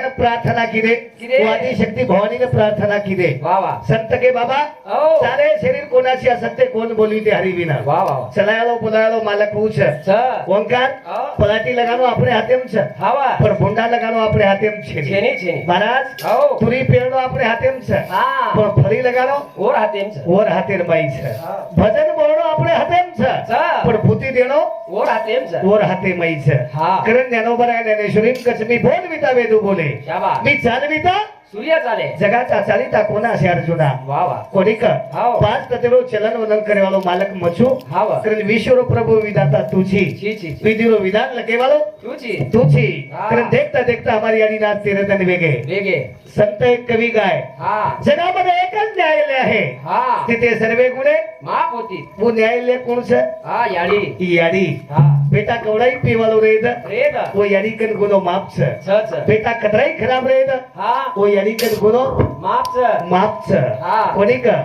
देवानं प्रार्थना किदे आधी शक्ती भवानीने प्रार्थना किदे वा संत के बाबा सारे शरीर कोणाशी असत ते कोण बोलवी ते हरिविना चलायालो पुलायालो मालक पूछ ओंकार पलाटी लगानो अपने हाथेम छ हावा पर भोंडा लगानो अपने हाथेम छे छेनी छेनी महाराज तुरी पेरणो अपने हाथेम छ पण फळी लगानो और हाथेम छ और हाथेर बाई छ भजन बोलणो अपने हाथेम चला पण आहे ज्ञानेश्वरी कच मी बोल विता वेदू बोले. मी चालविता सूर्य चाले जगाचा चालिता कोणाशी अर्जुना? पाच प्रतिरो चलन वलन करेवालो मालक मचू. कारण विश्वरो प्रभु विधाता तुझी. विधिरो विधान लगेवालो तुझी. तुझी. कारण देखता देखता हमारी आणि नाच तेरे तन वेगे. वेगे. संत एक कवी गाय. जगामध्ये एकच न्यायालय आहे. हा. तिथे सर्वे गुणे. माफ होती. वो न्यायालय कोणच हा याडी याडी हा. बेटा कवडाई पीवालो रेद. रेद. वो याडी कन गुनो मापच छ छ. बेटा कतराई खराब रेद. हा. वो अलीकड गुरो मापच. कोणी का?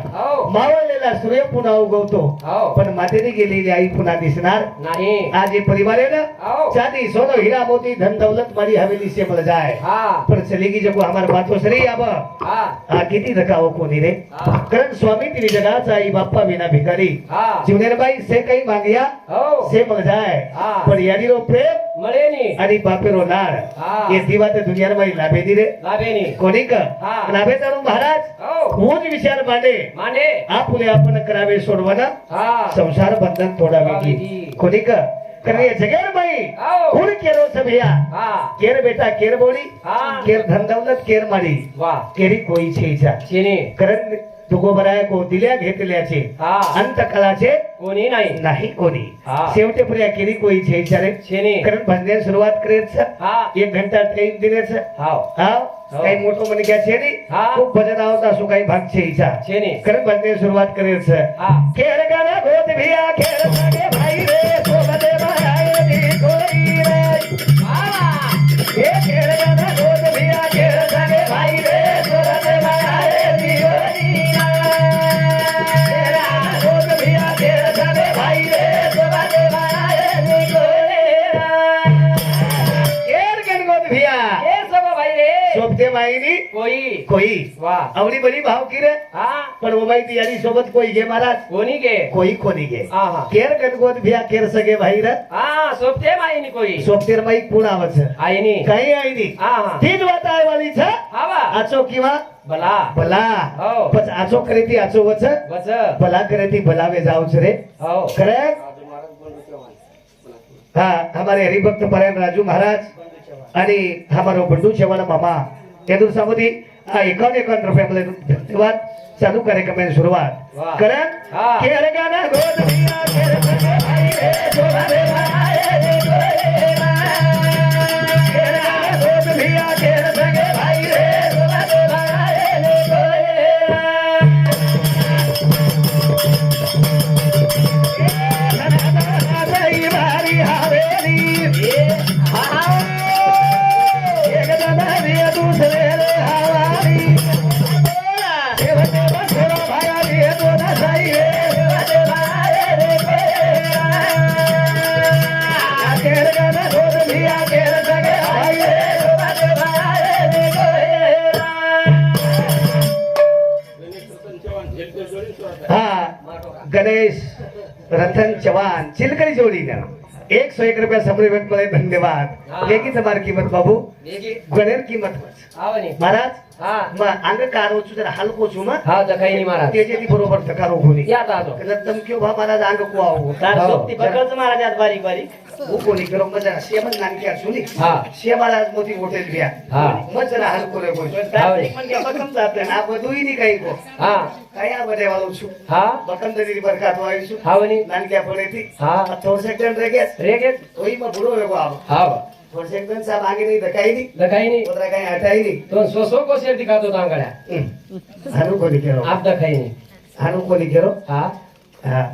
मावळलेला सूर्य पुन्हा उगवतो. पण मातेने गेलेली आई पुन्हा दिसणार नाही. आज हे परिवार आहे ना? चांदी सोनं हिरा मोती धन दौलत मारी हवेली से मल जाय पण चलेगी जब हमार बातो सरी आब हा. किती धकावं कोणी रे? कारण स्वामी तिने जगाचा आई बाप्पा विना भिकारी. जीवनेर बाई से काही मागया से मग जाय. पण यादी प्रेम મળે નહીં અરે બાપેરો નાળ એ દીવા તો દુનિયામાં લાભે દી રે લાભે નહીં કોની કા લાભે તારું મહારાજ હું જ વિચાર માંડે માંડે આ પુલે આપણને કરાવે છોડવાના સંસાર બંધન તોડાવી કોની કા કરે જગેર ભાઈ કોણ કેરો છે ભૈયા કેર બેટા કેર બોડી કેર ધન दौलत केर माडी वाह केरी कोई છે ઈચ્છા છે ને કરણ દુગો ભરાય કો દિલ્યા ઘેટલ્યા છે અંત કલા છે कोणी नाही. नाही कोणी. हा. शेवटे पर्या केली कोई छे विचारे छेनी कारण भजने सुरुवात करेच हा. एक घंटा टाइम दिलेच. हाव हा? हो. काही मोठं म्हणे छेडी हा. खूप भजन आवत असो काही भाग छे इच्छा छेनी कारण भजने सुरुवात करेच हा. खेळ गाणं गोत भिया खेळ सोबते माईनी कोई. कोई. वा. आवडी बरी भाव की रे? हा. पण उमाई ती यारी सोबत कोई घे महाराज? कोणी गे कोई कोणी घे. केर गणगोत भिया केर सगे भाई रे. हा सोबते माईनी कोई. सोपतेर माई कोण आवच आईनी. काही आहे. नी हा हा तीन वाता आहे वाली छ हावा आचो किंवा? भला भला हो. पच आचो करे ती आचो वच? बस भला करे ती भलावे जाऊच रे. हो. खरे? हा हमारे हरिभक्त परायण राजू महाराज. आणि हमारो बंडू चव्हाण मामा. या दिवसामध्ये हा एकावन्न एकावन्न रुपयामध्ये धन्यवाद. चालू कार्यक्रमाची सुरुवात. कारण हा. खेळ गाणं गोद भिया, खेळ सगळे भाई गणेश रतन चव्हाण चिलकरी जोडी जोडीनं एक सौ एक रुपया समरी बैंकमध्ये धन्यवाद. लेकीच बार किंमत बाबू. गणेर किंमत महाराज अंग कारोचू जरा हलकोचू मा हा जखाई महाराज. तेजे ती बरोबर तकारो कोणी या. दादो. कदम बा महाराज अंग को आओ कार सोबती महाराज बारीक बारीक કોની કરો બધા સેમ જ નામ ક્યાં સુની હા. સેવાળા મોટી હોટેલ ગયા હા મજરા હલકો રે કોઈ મને કે બકમ સાથે આ બધું ની કઈ કો હા. કયા બધે વાળો છું? હા. બકંદરી બરકાત વાળી છું. હા વની નાનક્યા પડે થી હા થોડ સેકન્ડ રે ગેસ રે ગેસ કોઈ માં ભૂલો રે આવ. હા. થોડ સેકન્ડ સાહેબ આગે નહીં દકાઈ નહીં. દકાઈ નહીં. ઓતરા કઈ હટાઈ નહીં. તો સો સો કોસેર ટીકાતો તાંગળા હારું કોની કેરો આપ દકાઈ નહીં. હારું કોની કેરો હા. હા.